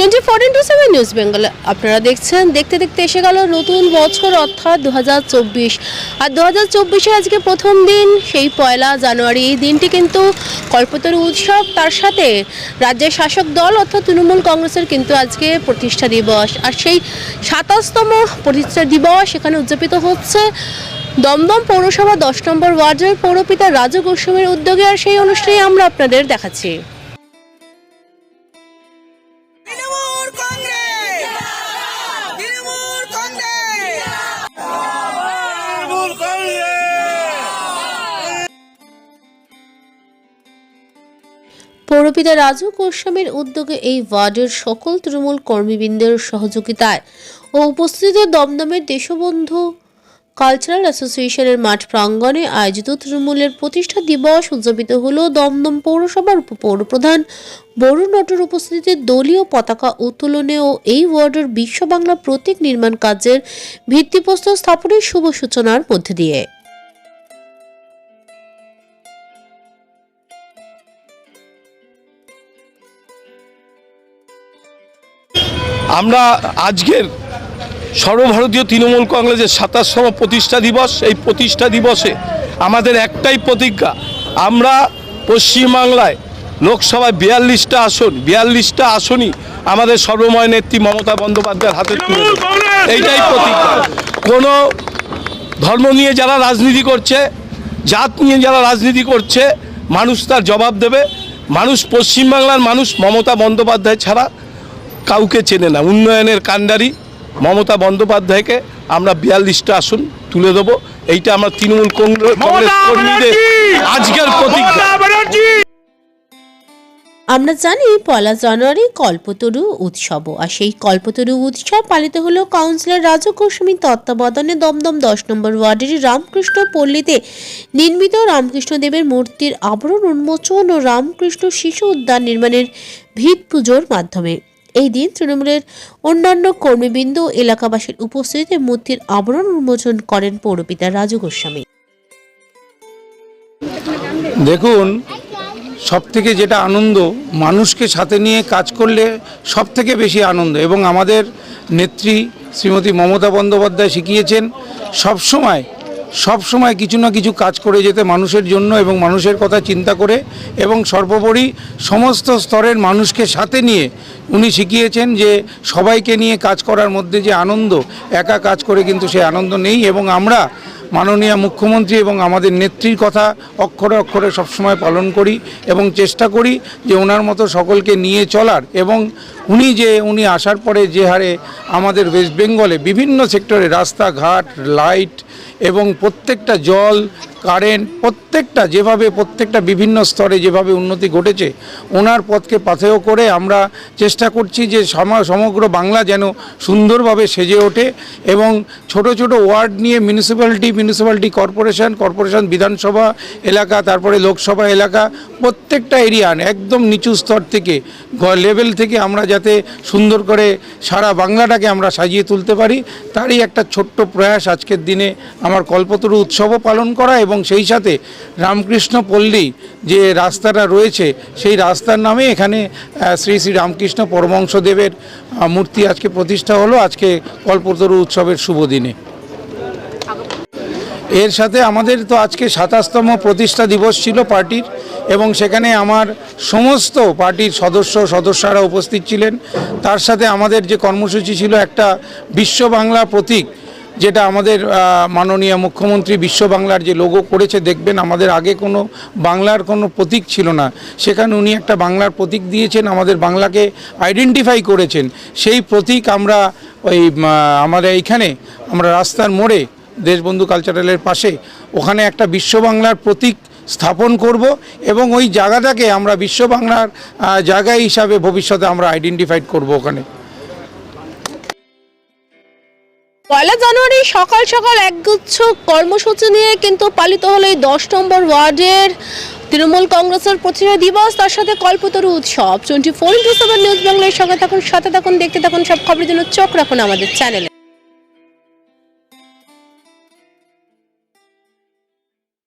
Twenty seven news আপনারা দেখছেন, দেখতে দেখতে এসে গেল নতুন বছর, অর্থাৎ দু আর দু হাজার আজকে প্রথম দিন, সেই পয়লা জানুয়ারি। এই দিনটি কিন্তু কল্পতরু উৎসব। তার সাথে রাজ্যের শাসক দল, অর্থাৎ তৃণমূল কংগ্রেসের কিন্তু আজকে প্রতিষ্ঠা দিবস। আর সেই সাতাশতম প্রতিষ্ঠা দিবস এখানে উদযাপিত হচ্ছে। দমদম পৌরসভা দশ নম্বর ওয়ার্ডের পৌরপিতা রাজু গোস্বামীর উদ্যোগে। আর সেই অনুষ্ঠানে আমরা আপনাদের দেখাচ্ছি। পৌরপিতা রাজু গোস্বামীর উদ্যোগে এই ওয়ার্ডের সকল তৃণমূল কর্মীবৃন্দের সহযোগিতায় ও উপস্থিত দমদমের দেশবন্ধু কালচারাল অ্যাসোসিয়েশনের মাঠ প্রাঙ্গণে আয়োজিত তৃণমূলের প্রতিষ্ঠা দিবস উদযাপিত হল দমদম পৌরসভার উপপৌরপ্রধান বরুণ নটর উপস্থিতিতে দলীয় পতাকা উত্তোলনে ও এই ওয়ার্ডের বিশ্ব বাংলা প্রতীক নির্মাণ কাজের ভিত্তিপ্রস্তর স্থাপনের শুভ সূচনার মধ্যে দিয়ে। আমরা আজকের সর্বভারতীয় তৃণমূল কংগ্রেসের সাতাশতম প্রতিষ্ঠা দিবস। এই প্রতিষ্ঠা দিবসে আমাদের একটাই প্রতিজ্ঞা আমরা পশ্চিমবাংলায় লোকসভায় বিয়াল্লিশটা আসন বিয়াল্লিশটা আসনই আমাদের সর্বময় নেত্রী মমতা বন্দ্যোপাধ্যায়ের হাতে তুলে এইটাই প্রতিজ্ঞা। কোনো ধর্ম নিয়ে যারা রাজনীতি করছে জাত নিয়ে যারা রাজনীতি করছে মানুষ তার জবাব দেবে। মানুষ পশ্চিমবাংলার মানুষ মমতা বন্দ্যোপাধ্যায় ছাড়া কাউকে চেনে না। উন্নয়নের কাণ্ডারি মমতা বন্দ্যোপাধ্যায়কে আমরা বিয়াল্লিশটা আসন তুলে দেবো। এইটা আমরা তৃণমূল কংগ্রেস কর্মীদের আজকের প্রতিজ্ঞা। আমরা জানি পয়লা জানুয়ারি কল্পতরু উৎসব আর সেই কল্পতরু উৎসব পালিত হলো কাউন্সিলর রাজু তত্ত্বাবধানে দমদম দশ নম্বর ওয়ার্ডের রামকৃষ্ণ পল্লীতে নির্মিত রামকৃষ্ণ দেবের মূর্তির আবরণ উন্মোচন ও রামকৃষ্ণ শিশু উদ্যান নির্মাণের ভিত পুজোর মাধ্যমে। এই দিন তৃণমূলের অন্যান্য কর্মীবৃন্দ, এলাকাবাসীর উপস্থিতিতে মূর্তির আবরণ উন্মোচন করেন পৌরপিতা রাজু গোস্বামী। দেখুন সব থেকে যেটা আনন্দ, মানুষকে সাথে নিয়ে কাজ করলে সব থেকে বেশি আনন্দ এবং আমাদের নেত্রী শ্রীমতী মমতা বন্দ্যোপাধ্যায় শিখিয়েছেন সব সময় সব সময় কিছু না কিছু কাজ করে যেতে মানুষের জন্য এবং মানুষের কথা চিন্তা করে এবং সর্বোপরি সমস্ত স্তরের মানুষকে সাথে নিয়ে উনি শিখিয়েছেন যে সবাইকে নিয়ে কাজ করার মধ্যে যে আনন্দ, একা কাজ করে কিন্তু সে আনন্দ নেই এবং আমরা মাননীয় মুখ্যমন্ত্রী এবং আমাদের নেত্রীর কথা অক্ষরে অক্ষরে সবসময় পালন করি এবং চেষ্টা করি যে ওনার মতো সকলকে নিয়ে চলার এবং উনি যে, উনি আসার পরে যে হারে আমাদের ওয়েস্ট বেঙ্গলে বিভিন্ন সেক্টরে রাস্তাঘাট লাইট এবং প্রত্যেকটা জল কারেন্ট প্রত্যেকটা, যেভাবে প্রত্যেকটা বিভিন্ন স্তরে যেভাবে উন্নতি ঘটেছে, ওনার পথকে পাথেয় করে আমরা চেষ্টা করছি যে সম- সমগ্র বাংলা যেন সুন্দরভাবে সেজে ওঠে এবং ছোট ছোট ওয়ার্ড নিয়ে মিউনিসিপ্যালিটি মিউনিসিপ্যালিটি কর্পোরেশন কর্পোরেশন বিধানসভা এলাকা, তারপরে লোকসভা এলাকা, প্রত্যেকটা এরিয়া, একদম নিচু স্তর থেকে লেভেল থেকে আমরা যাতে সুন্দর করে সারা বাংলাটাকে আমরা সাজিয়ে তুলতে পারি, তারই একটা ছোট্ট প্রয়াস আজকের দিনে আমার কল্পতরু উৎসবও পালন করা এবং সেই সাথে রামকৃষ্ণ পল্লী যে রাস্তাটা রয়েছে সেই রাস্তার নামে এখানে শ্রী শ্রী রামকৃষ্ণ পরমহংসদেবের আহ, মূর্তি আজকে প্রতিষ্ঠা হলো আজকে কল্পতরু উৎসবের শুভ দিনে। এর সাথে আমাদের তো আজকে সাতাশতম প্রতিষ্ঠা দিবস ছিল পার্টির এবং সেখানে আমার সমস্ত পার্টির সদস্য সদস্যরা উপস্থিত ছিলেন। তার সাথে আমাদের যে কর্মসূচি ছিল একটা বিশ্ব বাংলা প্রতীক যেটা আমাদের মাননীয় মুখ্যমন্ত্রী বিশ্ব বাংলার যে লোগো করেছে, দেখবেন আমাদের আগে কোনো বাংলার কোনো প্রতীক ছিল না। সেখানে উনি একটা বাংলার প্রতীক দিয়েছেন, আমাদের বাংলাকে আইডেন্টিফাই করেছেন। সেই প্রতীক আমরা ওই আমাদের এইখানে, আমরা রাস্তার মোড়ে, দেশবন্ধু কালচারালের পাশে, ওখানে একটা বিশ্ব বাংলার প্রতীক স্থাপন করব এবং ওই জায়গাটাকে আমরা বিশ্ব বাংলার জায়গা হিসাবে ভবিষ্যতে আমরা আইডেন্টিফাইড করব ওখানে। পয়লা জানুয়ারি সকাল সকাল একগুচ্ছ কর্মসূচি নিয়ে কিন্তু পালিত হলো এই দশ নম্বর ওয়ার্ডের তৃণমূল কংগ্রেসের প্রতিষ্ঠা দিবস। তার সাথে কল্পতরু উৎসব। Twenty four into seven news বাংলার সঙ্গে থাকুন, সাথে থাকুন, দেখতে থাকুন সব খবরের জন্য চোখ রাখুন আমাদের চ্যানেলে।